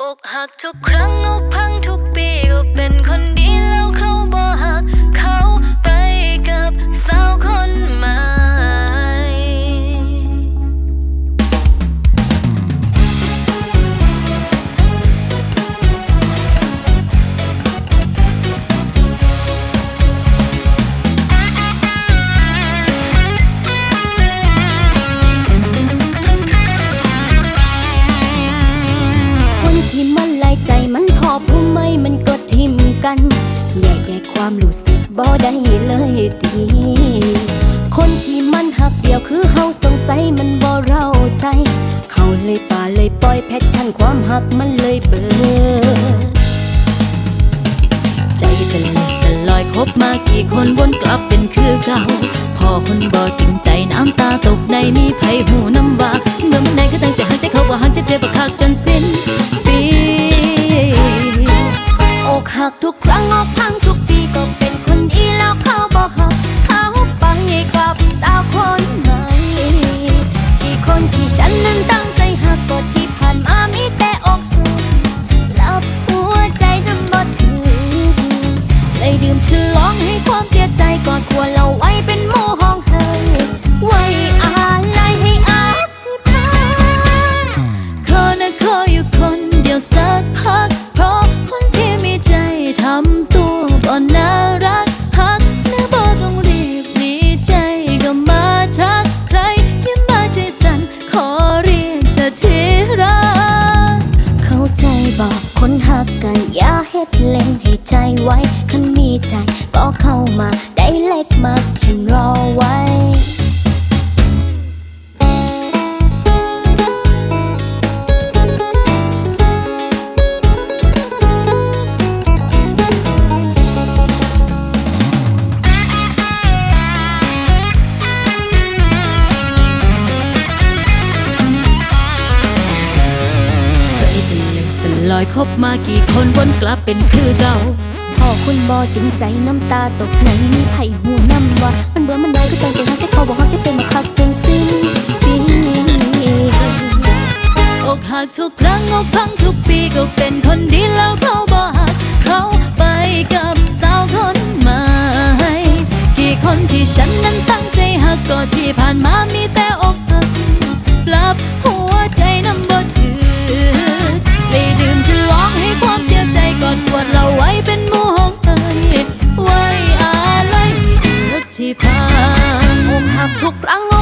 อกหักทุกครั้งอกพังทุกปีก็เป็นคนดี ความรู้สึกบ่ได้เลยทีคนที่มันหักเดียวคือเฮาสงสัยมันบ่เราใจ เขาเลยป่าเลยปล่อยแพทชั่นความหักมันเลยเบิดใจกันเลยกันลอยคบมากี่คนวนกลับเป็นคือเก่าพอคนบ่จริงใจน้ำตาตกในมีไผหูน้ำว่าเมื่อมันไหนก็ตั้งใจหักแต่เขาว่าหักจะเจ็บบักคักจนสิ้นปีอกหักทุกครั้งอกพัง บอกคนหักกัน อย่าเฮ็ดเล่นให้ใจไว้คันมีใจก็เข้ามาได้เล็กมากฉันรอ อยคบมากี่คนวนกลับเป็นคือเก่าพ่อคุณบอจริงใจน้ำตาตกในมีไผ่หูน้ำว่ามันเบื่อมันน้อยก็ตั้งใจหักแต่เขาบอกว่าจะเป็นมาคักจนสิ้นปีอกหักทุกครั้งอกพังทุกปีก็เป็นคนดีแล้วเขาบ่หักเขาไปกับสาวคนใหม่กี่คนที่ฉันนั้นตั้งใจหักก็ที่ผ่านมามีแต่อกหักปรับหัว ที่ฟังอกหักทุกครั้ง